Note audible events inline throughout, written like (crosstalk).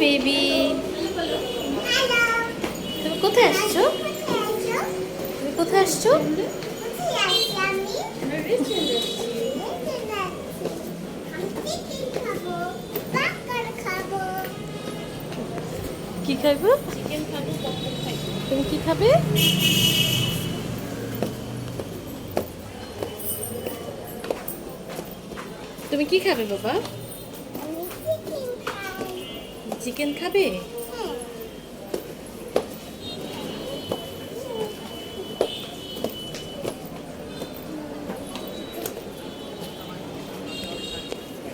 Baby. তুমি কোথায় আসছো? তুমি কোথায় আসছো? কি খাইবো? চিকেন তুমি কি খাবে? তুমি কি খাবে, বাবা? চিকেন খাবে?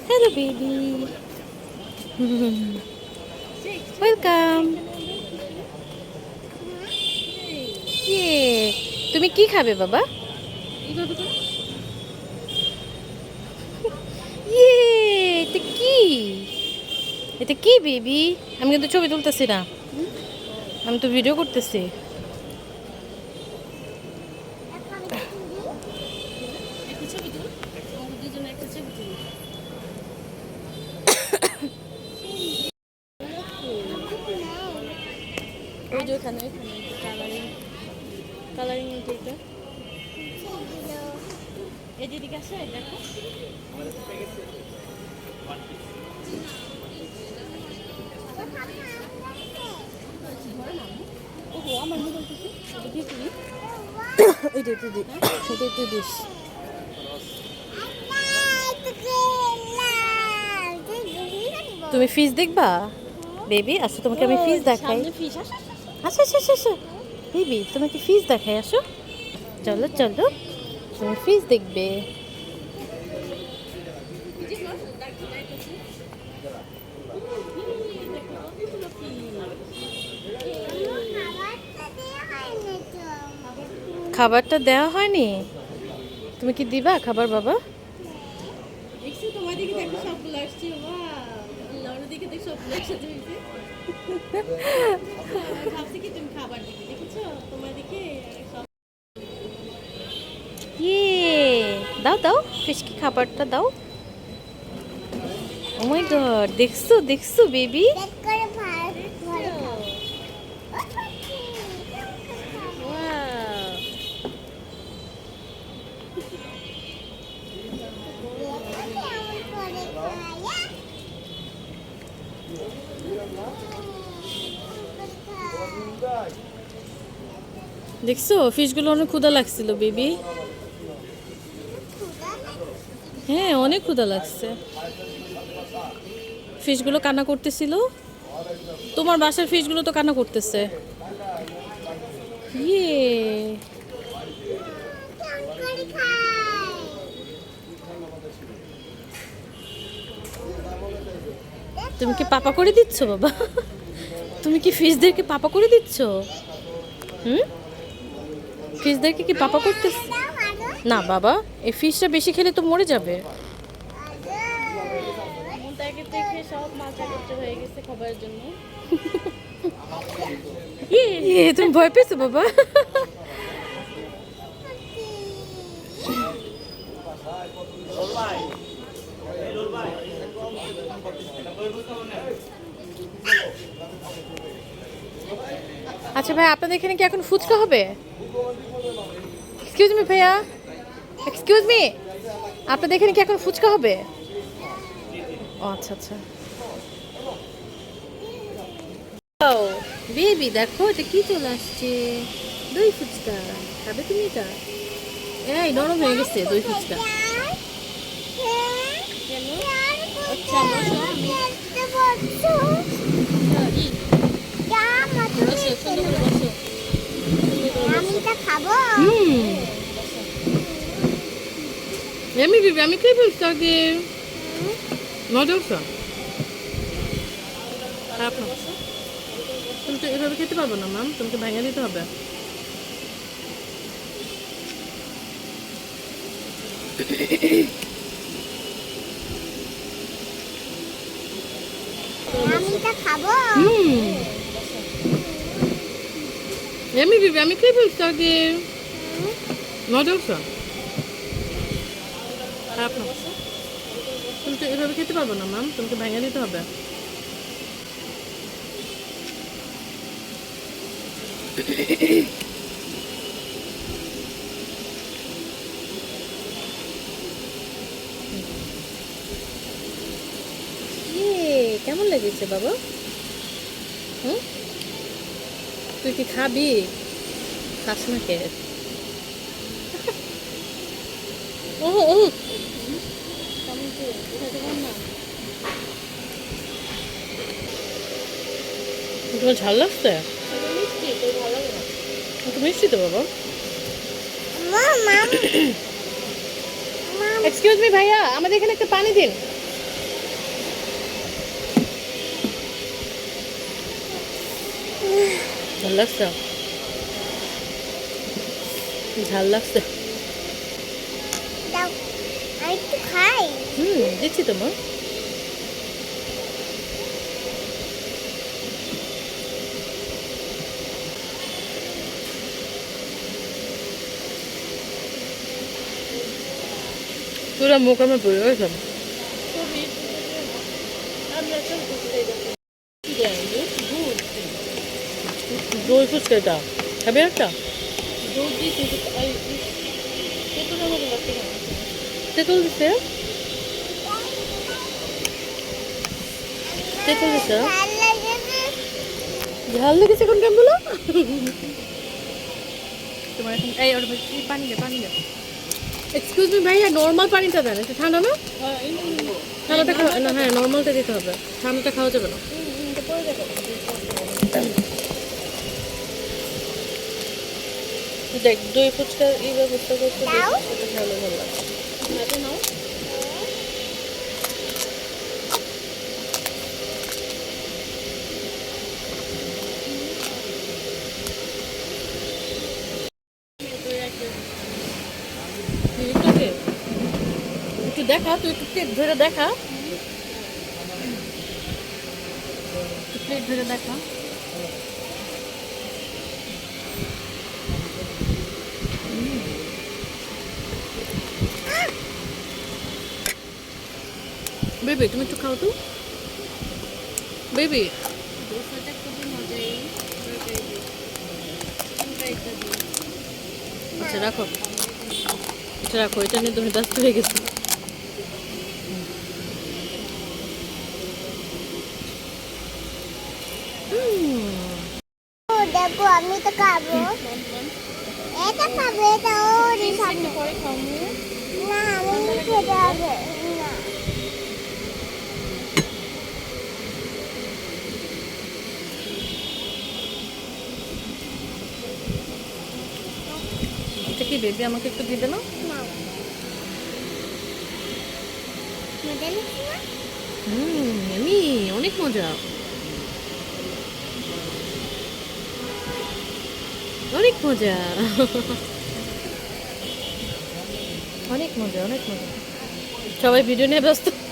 হ্যালো বেবি ওয়েলকাম তুমি কি খাবে বাবা? (laughs) ইয়ে এটা কি? এটা কি বেবি আমি কিন্তু ছবি তুলতেছি না। আমি তো ভিডিও করতেছি। দুজনে একটা এটা তুমি এটা একটু দি এটা একটু দিস তুমি ফিস দেখবা? বেবি আসো তোমাকে আমি ফিস দেখাই। আসে আসো আসো। আসো আসো বেবি তোমাকে ফিস দেখাই আসো। চলো চলো। তুমি ফিস দেখবে। খাবারটা দেওয়া হয়নি? তুমি কি দিবা খাবার বাবা? দেখছি তোমার দিকে দেখো সবগুলো আসছে লড়ো দিকে দেখো সবগুলো একসাথে হয়েছে ভাবছি কি তুমি খাবার দিকে দেখেছ? তোমার দিকে সব দাও দাও ফিশকে খাবারটা দাও। ও মাই গড দেখছ দেখছ বেবি দেখছ? ফিশগুলো অনেক ক্ষুদা লাগছিল বেবি হ্যাঁ অনেক ক্ষুদা লাগছে। ফিশগুলো কান্না করতেছিল। তোমার বাসার ফিশগুলো তো কান্না করতেছে। ইয়ে। তুমি কি পাপা করে দিচ্ছ বাবা? তুমি কি ফিশদেরকে পাপা করে দিচ্ছ? হুম? ফিশদেরকে কি পাপা করতেছ না বাবা এই ফিশটা বেশি খেলে তো মরে যাবে। মনটাকে দেখে সব মাথা করতে হয়ে গেছে খাবারের জন্য ইয়ে তুমি ভয় পেয়েছ বাবা? আচ্ছা ভাই আপনাদের এখানে কি এখন ফুচকা হবে? এক্সকিউজ মি ভাইয়া। এক্সকিউজ মি আপনাদের এখানে কি এখন ফুচকা হবে? ও আচ্ছা আচ্ছা। ও বেবি দেখো এটা কি চলে আসছে? দই ফুচকা। খাবে তুমি এটা? এই নরম হয়ে গেছে দই ফুচকা। আচ্ছা আমি হুম আমি বেবি আমি আগে? মজা হচ্ছে খারাপ না তুমি তো এভাবে খেতে পারব না ম্যাম তোমাকে ভেঙে দিতে হবে। হুম। Yummy, baby. Yummy, keep it soggy. No, do so. তুমি তো এভাবে খেতে পারব না ম্যাম তোমাকে ভেঙে দিতে হবে কেমন লেগেছে বাবা হুম তুই কি খাবি? খাস না কে ও তোমার ঝাল লাগছে? একটু মিষ্টি তো বাবা। এক্সকিউজ মি ভাইয়া আমাদের এখানে একটা পানি দিন। ঝাল লাগছে? ঝাল লাগছে? হুম দিচ্ছি তো মা। পুরো মুখ আমার পড়ে গেছে ছবি আমরা সব ঘুরতে যাব কি দেয় দুধ দই ফুচকা এটা। খাবি একটা? এই তেঁতুল তেঁতুল ঝাল লেগেছে কোন তোমার এখন ওর পানি দে পানি দে। এক্সকিউজ মি ভাইয়া নর্মাল পানিটা দেন। একটু ঠান্ডা না? ঠান্ডাটা খাওয়া না হ্যাঁ নর্মালটা দিতে হবে। ঠান্ডাটা খাওয়া যাবে না। দেখ দই ফুচকা এই ব্যবস্থা করতে সেটা ভালো ভালো নাও। দেখা তুই একটু প্লেট ধরে দেখা। প্লেট ধরে দেখা। বেবি তুমি একটু খাও তো। বেবি। দোসাটা খুবই মজাই আচ্ছা রাখো। আচ্ছা রাখো এটা নিয়ে তুমি ব্যস্ত হয়ে গেছো। দেখো আমি তো খাব। এটা খাব এটা পরে খাব না আমি খেতে হবে। কি বেবি আমাকে একটু লাগছে না? হুম অনেক মজা। অনেক মজা। অনেক মজা অনেক মজা। সবাই ভিডিও নিয়ে ব্যস্ত।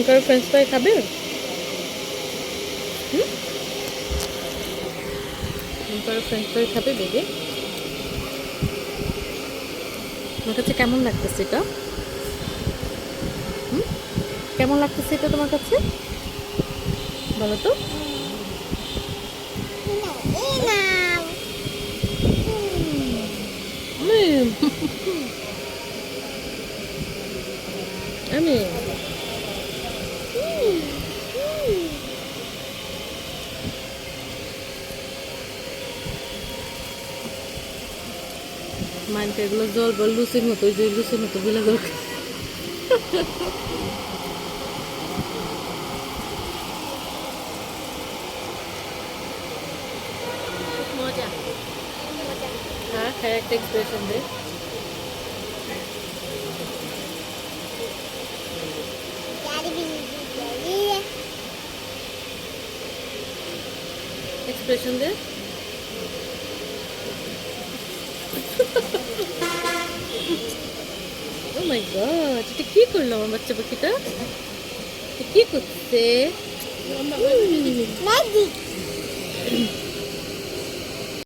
তুমি কারও ফ্রেঞ্চ ফ্রাই খাবে? হুম? তুমি কারও ফ্রেঞ্চ ফ্রাই খাবে বেবি। তোমার কাছে কেমন লাগতেছে এটা? হুম? কেমন লাগতেছে এটা তোমার কাছে? বলো তো। না, এই নাও উম। আমি জল বল লুচির মতো ওই যে লুচির মতো গুলো মজা। হ্যাঁ হ্যাঁ একটা এক্সপ্রেশন দে। Daddy, daddy. মাই গড এটা কি করল আমার বাচ্চা পাখিটা কি করতে